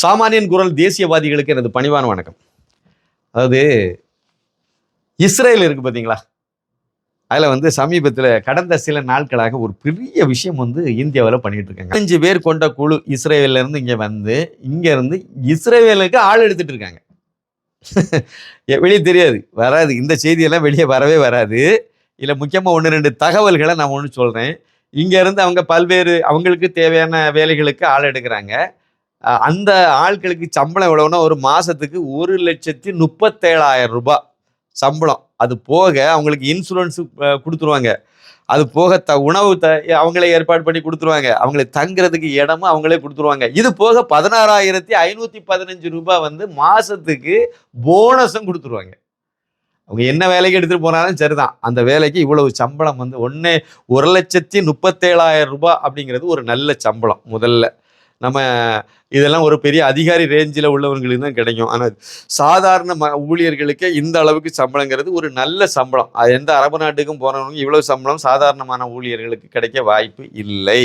சாமானியன் குரல் தேசியவாதிகளுக்கு எனது பணிவான வணக்கம். அதாவது இஸ்ரேல் இருக்கு பார்த்தீங்களா அதில் வந்து சமீபத்தில் கடந்த சில நாட்களாக ஒரு பெரிய விஷயம் வந்து இந்தியாவில் பண்ணிட்டு இருக்காங்க. அஞ்சு பேர் கொண்ட குழு இஸ்ரேல்ல இருந்து இங்கே வந்து இங்கேருந்து இஸ்ரேலுக்கு ஆள் எடுத்துட்டு இருக்காங்க. வெளியே தெரியாது வராது. இந்த செய்தியெல்லாம் வெளியே வரவே வராது. இல்லை முக்கியமாக ஒன்று ரெண்டு தகவல்களை நான் ஒன்று சொல்கிறேன் இங்கேருந்து அவங்க பல்வேறு அவங்களுக்கு தேவையான வேலைகளுக்கு ஆள் எடுக்கிறாங்க. அந்த ஆட்களுக்கு சம்பளம் எவ்வளோன்னா ஒரு மாதத்துக்கு ஒரு லட்சத்தி முப்பத்தேழாயிரம் ரூபாய் சம்பளம். அது போக அவங்களுக்கு இன்சூரன்ஸ் கொடுத்துருவாங்க. அது போக த உணவு த அவங்களே ஏற்பாடு பண்ணி கொடுத்துருவாங்க. அவங்களுக்கு தங்குறதுக்கு இடமும் அவங்களே கொடுத்துருவாங்க. இது போக பதினாறாயிரத்தி ஐநூற்றி பதினஞ்சு ரூபாய் வந்து மாதத்துக்கு போனஸும் கொடுத்துருவாங்க. அவங்க என்ன வேலைக்கு எடுத்துகிட்டு போனாலும் சரிதான். அந்த வேலைக்கு இவ்வளவு சம்பளம் வந்து ஒன்று ஒரு லட்சத்தி முப்பத்தேழாயிரம் ரூபாய் அப்படிங்கிறது ஒரு நல்ல சம்பளம் முதல்ல. நம்ம இதெல்லாம் ஒரு பெரிய அதிகாரி ரேஞ்சில் உள்ளவங்களுக்கு தான் கிடைக்கும். ஆனால் சாதாரண ம ஊழியர்களுக்கு இந்த அளவுக்கு சம்பளங்கிறது ஒரு நல்ல சம்பளம். அது எந்த அரபு நாட்டுக்கும் போனவங்க இவ்வளோ சம்பளம் சாதாரணமான ஊழியர்களுக்கு கிடைக்க வாய்ப்பு இல்லை.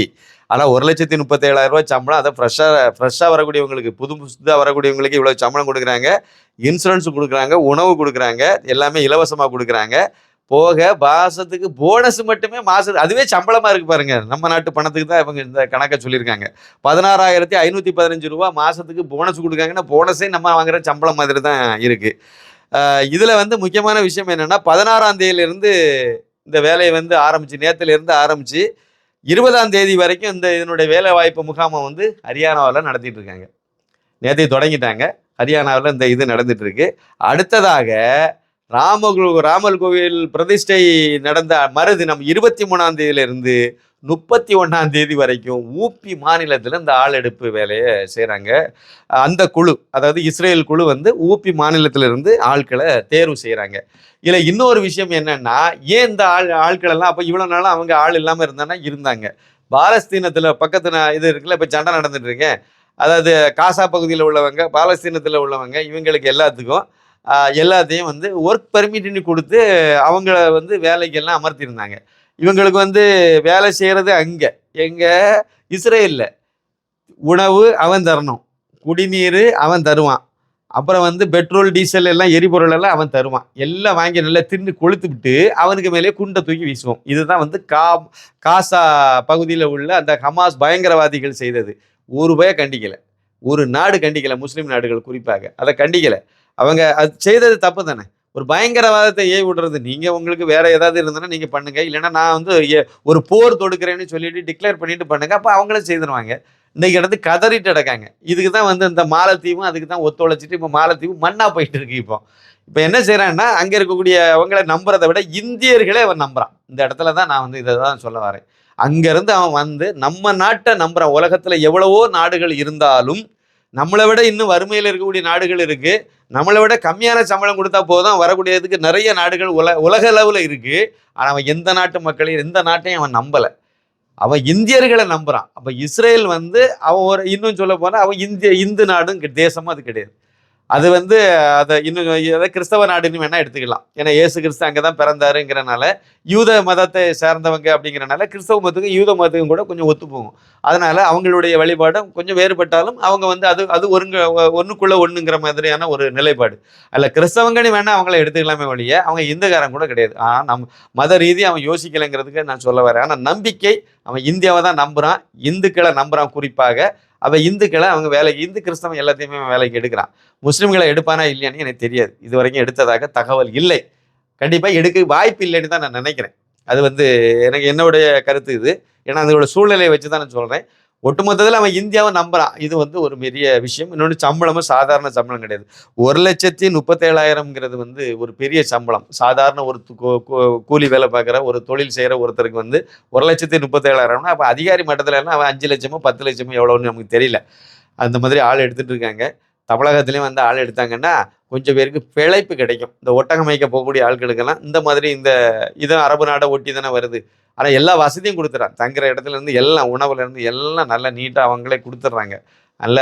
ஆனால் ஒரு லட்சத்தி முப்பத்தேழாயிரம் ரூபாய் சம்பளம் அதை ஃப்ரெஷ்ஷாக ஃப்ரெஷ்ஷாக வரக்கூடியவங்களுக்கு புது புதுசாக வரக்கூடியவங்களுக்கு இவ்வளோ சம்பளம் கொடுக்குறாங்க. இன்சூரன்ஸ் கொடுக்குறாங்க உணவு கொடுக்குறாங்க எல்லாமே இலவசமாக கொடுக்குறாங்க. போக மாதத்துக்கு போனஸ் மட்டுமே மாசம் அதுவே சம்பளமா இருக்கு பாருங்க. நம்ம நாட்டு பணத்துக்கு தான் இவங்க இந்த கணக்கை சொல்லியிருக்காங்க. பதினாறாயிரத்தி ஐநூற்றி பதினஞ்சு ரூபா மாசத்துக்கு போனஸ் கொடுக்காங்கன்னா போனஸே நம்ம வாங்குற சம்பளம் மாதிரி தான் இருக்கு. இதில் இதுல வந்து முக்கியமான விஷயம் என்னன்னா பதினாறாம் தேதியிலிருந்து இந்த வேலையை வந்து ஆரம்பிச்சு நேற்றுலேருந்து ஆரம்பித்து ஆரம்பிச்சு இருபதாம் தேதி வரைக்கும் இந்த இதனுடைய வேலை வாய்ப்பு முகாமை வந்து ஹரியானாவில் நடத்திட்டு இருக்காங்க. நேற்று தொடங்கிட்டாங்க. ஹரியானாவில் இந்த இது நடந்துட்டு இருக்கு. அடுத்ததாக ராமகு ராமர் கோவில் பிரதிஷ்டை நடந்த மறுதினம் இருபத்தி மூணாம் தேதியிலிருந்து முப்பத்தி ஒன்றாம் தேதி வரைக்கும் ஊப்பி மாநிலத்தில் இந்த ஆளெடுப்பு வேலையை செய்கிறாங்க அந்த குழு அதாவது இஸ்ரேல் குழு வந்து ஊப்பி மாநிலத்திலிருந்து ஆட்களை தேர்வு செய்கிறாங்க இதில் இன்னொரு விஷயம் என்னென்னா ஏன் இந்த ஆள் ஆட்களெல்லாம் அப்போ இவ்வளோ நாளும் அவங்க ஆள் இல்லாமல் இருந்தானா இருந்தாங்க. பாலஸ்தீனத்தில் பக்கத்தில் இது இருக்குல்ல இப்போ சண்டை நடந்துட்டு இருக்கேன். அதாவது காசா பகுதியில் உள்ளவங்க பாலஸ்தீனத்தில் உள்ளவங்க இவங்களுக்கு எல்லாத்துக்கும் எல்லாத்தையும் வந்து ஒர்க் பர்மிட்னு கொடுத்து அவங்கள வந்து வேலைக்கெல்லாம் அமர்த்தியிருந்தாங்க. இவங்களுக்கு வந்து வேலை செய்கிறது அங்கே. எங்கே? இஸ்ரேலில். உணவு அவன் தரணும். குடிநீர் அவன் தருவான். அப்புறம் வந்து பெட்ரோல் டீசல் எல்லாம் எரிபொருள் எல்லாம் அவன் தருவான். எல்லாம் வாங்கி நல்லா தின்னு கொளுத்து விட்டு அவனுக்கு மேலே குண்டை தூக்கி வீசுவோம். இதுதான் வந்து கா காசா பகுதியில் உள்ள அந்த ஹமாஸ் பயங்கரவாதிகள் செய்தது. ஒரு பய கண்டிக்கலை. ஒரு நாடு கண்டிக்கலை. முஸ்லீம் நாடுகள் குறிப்பாக. அதை கண்டிக்கலை. அவங்க அது செய்தது தப்பு தானே? ஒரு பயங்கரவாதத்தை ஏவி விடுறது நீங்க உங்களுக்கு வேற ஏதாவது இருந்ததுன்னா நீங்க பண்ணுங்க. இல்லைன்னா நான் வந்து ஒரு போர் தொடுக்கிறேன்னு சொல்லிட்டு டிக்ளேர் பண்ணிட்டு பண்ணுங்க. அப்போ அவங்களும் செய்திருவாங்க. இன்னைக்கு இடத்து கதறிட்டு கிடக்காங்க. இதுக்கு தான் வந்து இந்த மாலத்தீவும் அதுக்கு தான் ஒத்துழைச்சிட்டு இப்போ மாலத்தீவு மண்ணா போயிட்டு இருக்கு இப்போ. இப்போ என்ன செய்கிறான்னா அங்கே இருக்கக்கூடிய அவங்கள நம்புறதை விட இந்தியர்களே அவன் நம்புறான். இந்த இடத்துல தான் நான் வந்து இதை தான் சொல்ல வரேன். அங்கேருந்து அவன் வந்து நம்ம நாட்டை நம்புறான். உலகத்தில் எவ்வளவோ நாடுகள் இருந்தாலும் நம்மளை விட இன்னும் வறுமையில் இருக்கக்கூடிய நாடுகள் இருக்கு. நம்மளை விட கம்மியான சம்பளம் கொடுத்தா போதும். வரக்கூடியதுக்கு நிறைய நாடுகள் உல உலக அளவில் இருக்கு. ஆனால் அவன் எந்த நாட்டு மக்களையும் எந்த நாட்டையும் அவன் நம்பலை. அவன் இந்தியர்களை நம்புறான். அப்போ இஸ்ரேல் வந்து அவன் ஒரு இன்னும் சொல்ல போனால் அவன் இந்திய இந்து நாடும் தேசமும் அது கிடையாது. அது வந்து அதை இன்னும் அதை கிறிஸ்தவ நாடுன்னு வேணால் எடுத்துக்கலாம். ஏன்னா ஏசு கிறிஸ்து அங்கே தான் பிறந்தாருங்கிறனால யூத மதத்தை சேர்ந்தவங்க அப்படிங்கிறனால கிறிஸ்தவ மதத்துக்கும் யூத மதத்துக்கும் கூட கொஞ்சம் ஒத்து போகும். அதனால் அவங்களுடைய வழிபாடும் கொஞ்சம் வேறுபட்டாலும் அவங்க வந்து அது அது ஒருங்க ஒன்றுக்குள்ளே ஒன்றுங்கிற மாதிரியான ஒரு நிலைப்பாடு. அல்ல கிறிஸ்தவங்கன்னு வேணால் அவங்கள எடுத்துக்கலாமே வழிய அவங்க இந்துக்காரன் கூட கிடையாது. ஆனால் நம் மத ரீதி அவன் யோசிக்கலைங்கிறதுக்கு நான் சொல்ல வரேன். ஆனால் நம்பிக்கை அவன் இந்தியாவை தான் நம்புகிறான் இந்துக்களை நம்புகிறான் குறிப்பாக. அவன் இந்துக்களை அவங்க வேலைக்கு இந்து கிறிஸ்தவன் எல்லாத்தையுமே அவன் வேலைக்கு எடுக்கிறான். முஸ்லீம்களை எடுப்பானா இல்லையான்னு எனக்கு தெரியாது. இது வரைக்கும் எடுத்ததாக தகவல் இல்லை. கண்டிப்பாக எடுக்க வாய்ப்பு இல்லைன்னு தான் நான் நினைக்கிறேன். அது வந்து எனக்கு என்னுடைய கருத்து இது. ஏன்னா அதோட சூழ்நிலையை வச்சு தான் நான் சொல்கிறேன் ஒட்டுமொத்தத்தில் அவன் இந்தியாவை நம்புறான். இது வந்து ஒரு பெரிய விஷயம். இன்னொன்று சம்பளமும் சாதாரண சம்பளம் கிடையாது. ஒரு லட்சத்தி முப்பத்தேழாயிரம்ங்கிறது வந்து ஒரு பெரிய சம்பளம். சாதாரண ஒரு கூலி வேலை பார்க்குற ஒரு தொழில் செய்கிற ஒருத்தருக்கு வந்து ஒரு லட்சத்தி முப்பத்தேழாயிரம்னா அப்போ அதிகாரி மட்டத்தில் எல்லாம் அவன் அஞ்சு லட்சமோ பத்து லட்சமோ எவ்வளோன்னு நமக்கு தெரியல. அந்த மாதிரி ஆள் எடுத்துகிட்டு இருக்காங்க. தமிழகத்துலேயும் வந்து ஆள் எடுத்தாங்கன்னா கொஞ்சம் பேருக்கு பிழைப்பு கிடைக்கும். இந்த ஒட்டகம் போகக்கூடிய ஆட்களுக்கெல்லாம் இந்த மாதிரி இந்த இதுவும் அரபு நாடை ஒட்டி தானே வருது. ஆனால் எல்லா வசதியும் கொடுத்துறான். தங்குற இடத்துல இருந்து எல்லாம் உணவுலேருந்து எல்லாம் நல்லா நீட்டாக அவங்களே கொடுத்துட்றாங்க. நல்ல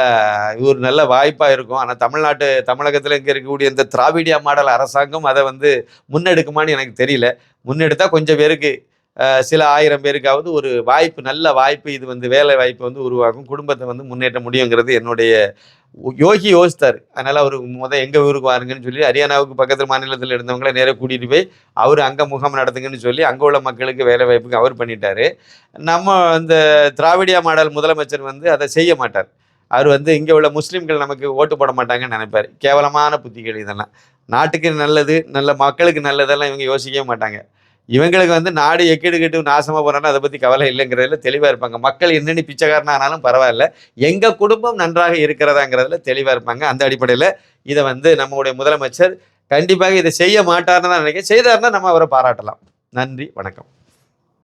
இது ஒரு நல்ல வாய்ப்பாக இருக்கும். ஆனால் தமிழ்நாட்டு தமிழகத்தில் இங்கே இருக்கக்கூடிய இந்த திராவிடியா மாடல் அரசாங்கம் அதை வந்து முன்னெடுக்குமான்னு எனக்கு தெரியல. முன்னெடுத்தால் கொஞ்சம் பேருக்கு சில ஆயிரம் பேருக்காவது ஒரு வாய்ப்பு நல்ல வாய்ப்பு இது வந்து வேலை வாய்ப்பு வந்து உருவாக்கும் குடும்பத்தை வந்து முன்னேற்ற முடியுங்கிறது என்னுடைய யோகி யோசித்தார். அதனால் அவர் முத எங்கள் ஊருக்கு வாருங்கன்னு சொல்லி ஹரியானாவுக்கு பக்கத்து மாநிலத்தில் இருந்தவங்களை நேராக கூட்டிகிட்டு போய் அவர் அங்கே முகாம் நடத்துங்கன்னு சொல்லி அங்கே உள்ள மக்களுக்கு வேலை வாய்ப்புக்கு அவர் பண்ணிட்டார். நம்ம அந்த திராவிடியா மாடல் முதலமைச்சர் வந்து அதை செய்ய மாட்டார். அவர் வந்து இங்கே உள்ள முஸ்லீம்கள் நமக்கு ஓட்டு போட மாட்டாங்கன்னு நினைப்பார். கேவலமான புத்திகள் இதெல்லாம். நாட்டுக்கு நல்லது நல்ல மக்களுக்கு நல்லதெல்லாம் இவங்க யோசிக்கவே மாட்டாங்க. இவங்களுக்கு வந்து நாடு எக்கெடு கெட்டு நாசமாக போறான்னு அதை பற்றி கவலை இல்லைங்கிறதுல தெளிவாக இருப்பாங்க. மக்கள் என்னென்னு பிச்சைக்காரனானாலும் பரவாயில்ல. எங்கள் குடும்பம் நன்றாக இருக்கிறதாங்கிறதுல தெளிவாக இருப்பாங்க. அந்த அடிப்படையில் இதை வந்து நம்முடைய முதலமைச்சர் கண்டிப்பாக இதை செய்ய மாட்டார்னு தான் நினைக்கிறேன். செய்தாருன்னா நம்ம அவரை பாராட்டலாம். நன்றி. வணக்கம்.